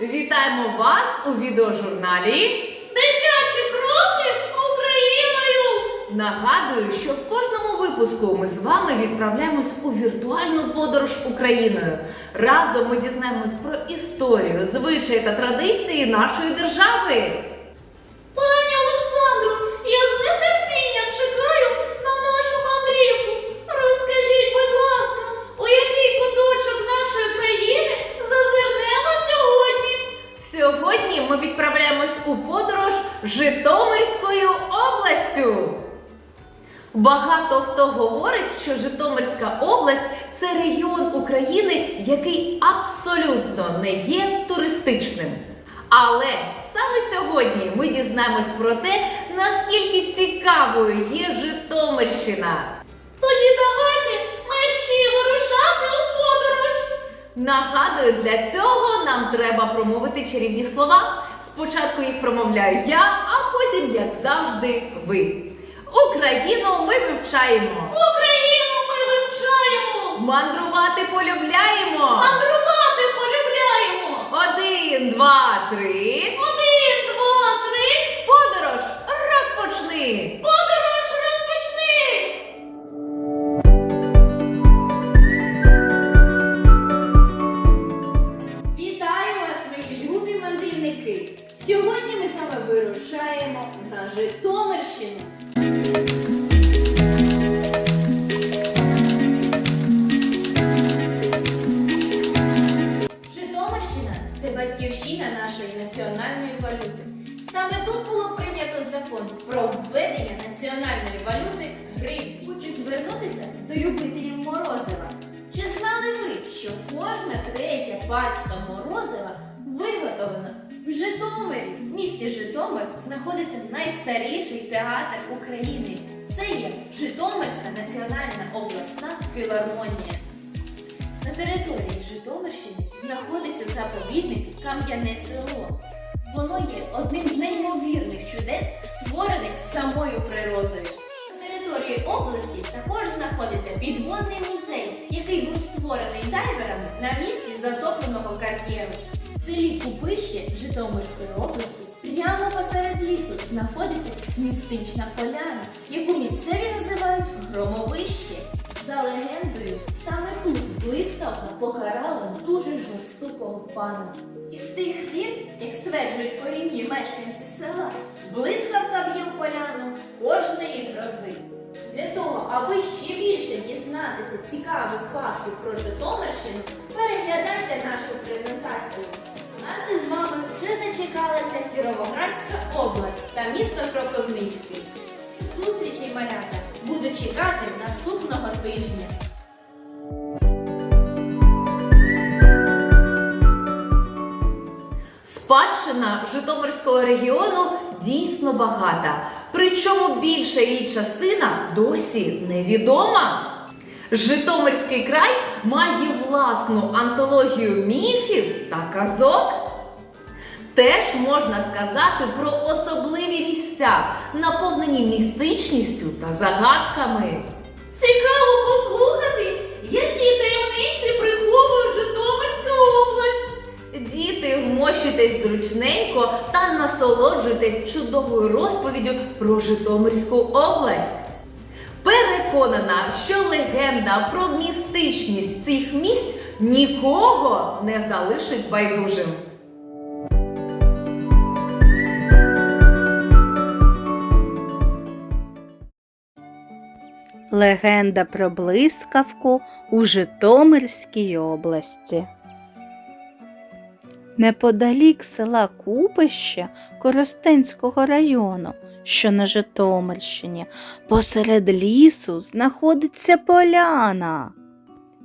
Вітаємо вас у відеожурналі. Дитячі кроки Україною. Нагадую, що в кожному випуску ми з вами відправляємось у віртуальну подорож Україною. Разом ми дізнаємось про історію, звичаї та традиції нашої держави. Ми відправляємось у подорож Житомирською областю. Багато хто говорить, що Житомирська область це регіон України, який абсолютно не є туристичним. Але саме сьогодні ми дізнаємось про те, наскільки цікавою є Житомирщина. Тоді давайте мерщі вирушати у подорож. Нагадую, для цього нам треба промовити чарівні слова. Спочатку їх промовляю я, а потім, як завжди, ви. Україну ми вивчаємо. Україну ми вивчаємо. Мандрувати полюбляємо. Мандрувати полюбляємо. Один, два, три. Один, два, три. Подорож розпочни. Національної валюти. Саме тут було прийнято закон про введення національної валюти гривні. Хочу звернутися до любителів морозива. Чи знали ви, що кожна третя пачка морозива виготовлена в Житомирі? В місті Житомир знаходиться найстаріший театр України. Це є Житомирська національна обласна філармонія. На території Житомирщини знаходиться заповідник Кам'яне село. Воно є одним з неймовірних чудес, створених самою природою. На території області також знаходиться підводний музей, який був створений дайверами на місці затопленого кар'єру. В селі Купище Житомирської області прямо посеред лісу знаходиться містична поляна, яку місцеві називають громовище. За легендою, саме тут блискавка покарала жорстокого пана. І з тих пір, як стверджують корінні мешканці села, блискавка б'є в поляну кожної грози. Для того, аби ще більше дізнатися цікавих фактів про Житомирщину, переглядайте нашу презентацію. Нас із вами вже зачекалася Кіровоградська область та місто Кропивницький. Зустрічі малята буду чекати наступного тижня. Спадщина Житомирського регіону дійсно багата. Причому більша її частина досі невідома. Житомирський край має власну антологію міфів та казок. Теж можна сказати про особливі місця, наповнені містичністю та загадками. Цікаво послухати, які таємниці Діти, вмощуйтесь зручненько та насолоджуйтесь чудовою розповіддю про Житомирську область. Переконана, що легенда про містичність цих місць нікого не залишить байдужим. Легенда про блискавку у Житомирській області. Неподалік села Купище Коростенського району, що на Житомирщині, посеред лісу знаходиться поляна,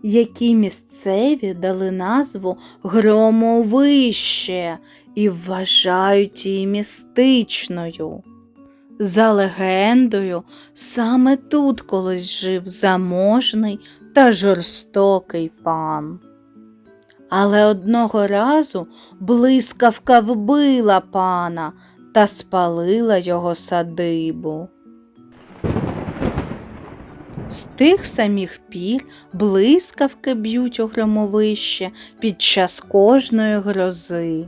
якій місцеві дали назву Громовище і вважають її містичною. За легендою, саме тут колись жив заможний та жорстокий пан. Але одного разу блискавка вбила пана та спалила його садибу. З тих самих пір блискавки б'ють у громовище під час кожної грози.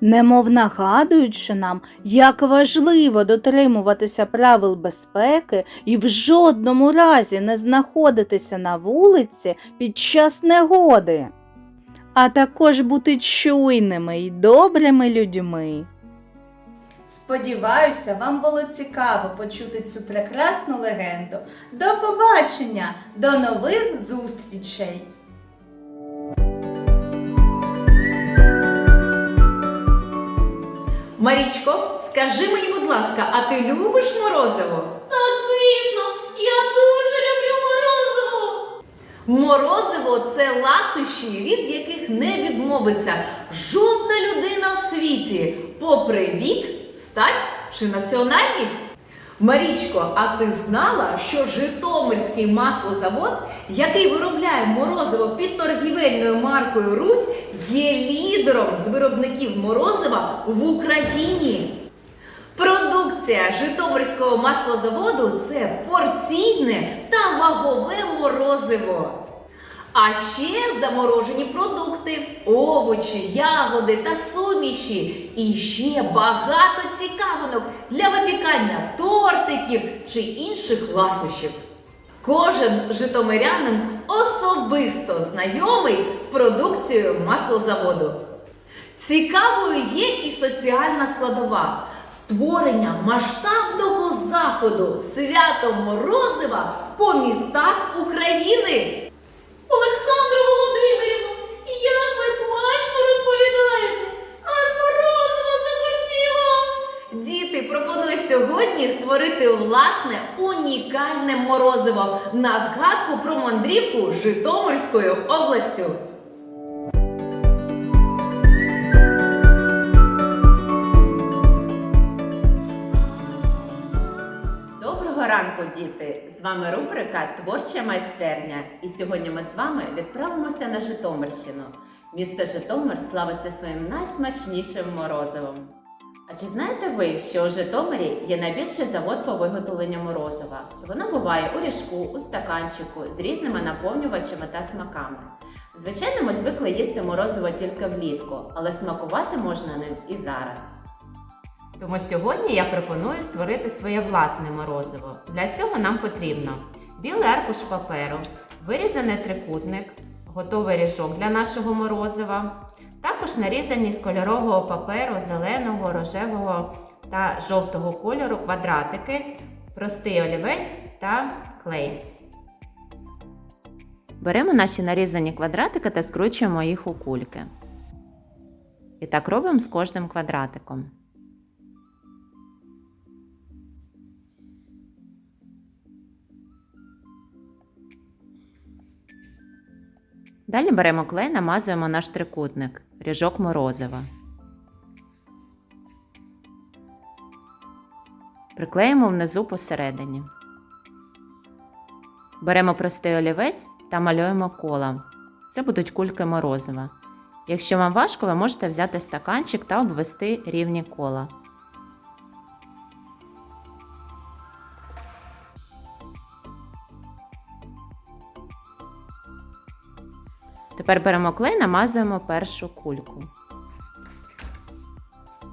Немов нагадуючи нам, як важливо дотримуватися правил безпеки і в жодному разі не знаходитися на вулиці під час негоди, а також бути чуйними й добрими людьми. Сподіваюся, вам було цікаво почути цю прекрасну легенду. До побачення, до нових зустрічей! Марічко, скажи мені, будь ласка, а ти любиш морозиво? Так, звісно, я дуже люблю морозиво. Морозиво це ласощі, від яких не відмовиться жодна людина в світі, попри вік, стать чи національність. Марічко, а ти знала, що Житомирський маслозавод, який виробляє морозиво під торгівельною маркою Рудь, є лідером з виробників морозива в Україні? Продукція Житомирського маслозаводу це порційне та вагове морозиво. А ще заморожені продукти, овочі, ягоди та суміші. І ще багато цікавинок для випікання тортиків чи інших ласощів. Кожен житомирянин особисто знайомий з продукцією маслозаводу. Цікавою є і соціальна складова створення масштабного заходу свято Морозива по містах України. Олександро Володимирівно, як ви смачно розповідаєте. Аж морозиво захотіла. Діти, пропоную сьогодні створити власне унікальне морозиво на згадку про мандрівку Житомирською областю. Доброго ранку, діти! З вами рубрика Творча майстерня. І сьогодні ми з вами відправимося на Житомирщину. Місто Житомир славиться своїм найсмачнішим морозивом. А чи знаєте ви, що у Житомирі є найбільший завод по виготовленню морозива? Воно буває у ріжку, у стаканчику з різними наповнювачами та смаками. Звичайно, ми звикли їсти морозиво тільки влітку, але смакувати можна ним і зараз. Тому сьогодні я пропоную створити своє власне морозиво. Для цього нам потрібно білий аркуш паперу, вирізаний трикутник, готовий ріжок для нашого морозива, також нарізані з кольорового паперу зеленого, рожевого та жовтого кольору квадратики, простий олівець та клей. Беремо наші нарізані квадратики та скручуємо їх у кульки. І так робимо з кожним квадратиком. Далі беремо клей, намазуємо наш трикутник, ріжок морозива. Приклеїмо внизу посередині. Беремо простий олівець та малюємо кола. Це будуть кульки морозива. Якщо вам важко, ви можете взяти стаканчик та обвести рівні кола. Тепер беремо клей, намазуємо першу кульку.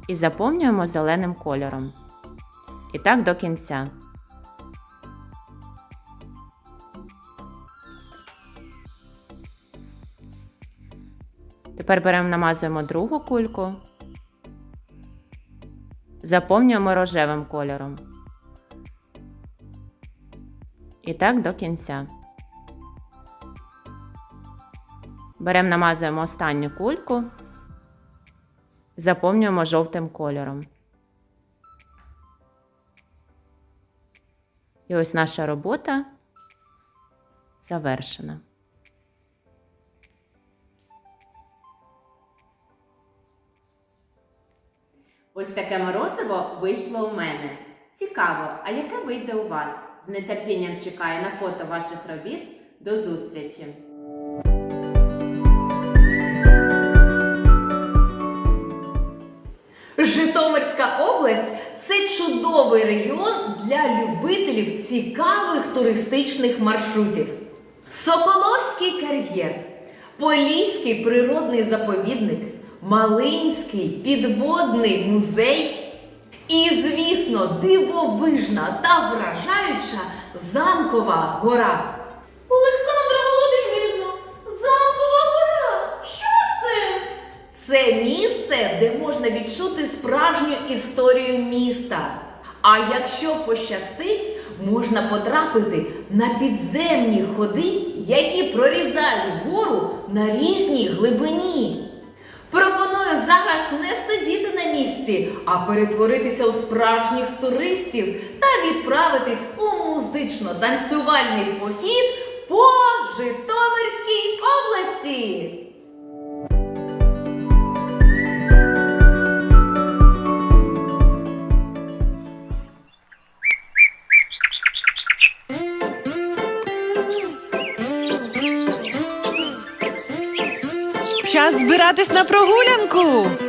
І заповнюємо зеленим кольором. І так до кінця. Тепер беремо, намазуємо другу кульку. Заповнюємо рожевим кольором. І так до кінця. Беремо, намазуємо останню кульку, заповнюємо жовтим кольором. І ось наша робота завершена. Ось таке морозиво вийшло у мене. Цікаво, а яке вийде у вас? З нетерпінням чекаю на фото ваших робіт. До зустрічі! Житомирська область Це чудовий регіон для любителів цікавих туристичних маршрутів. Соколовський кар'єр, Поліський природний заповідник, Малинський підводний музей. І, звісно, дивовижна та вражаюча замкова гора. Це місце, де можна відчути справжню історію міста. А якщо пощастить, можна потрапити на підземні ходи, які прорізають гору на різній глибині. Пропоную зараз не сидіти на місці, а перетворитися у справжніх туристів та відправитись у музично-танцювальний похід по Житомирській області. Збиратись на прогулянку.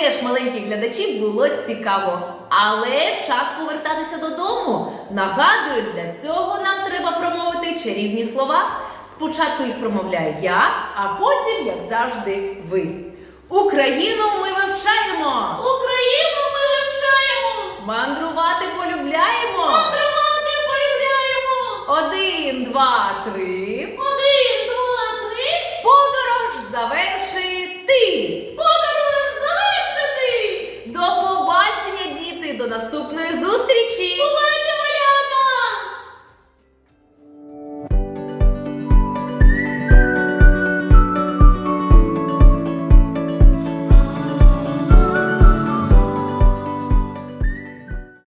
Теж, маленькі глядачі, було цікаво. Але час повертатися додому. Нагадую, для цього нам треба промовити чарівні слова. Спочатку їх промовляю я, а потім, як завжди, ви. Україну ми вивчаємо! Україну ми вивчаємо. Мандрувати полюбляємо! Мандрувати полюбляємо. Один, два, три. Один, два, три. Подорож завершити! Подорож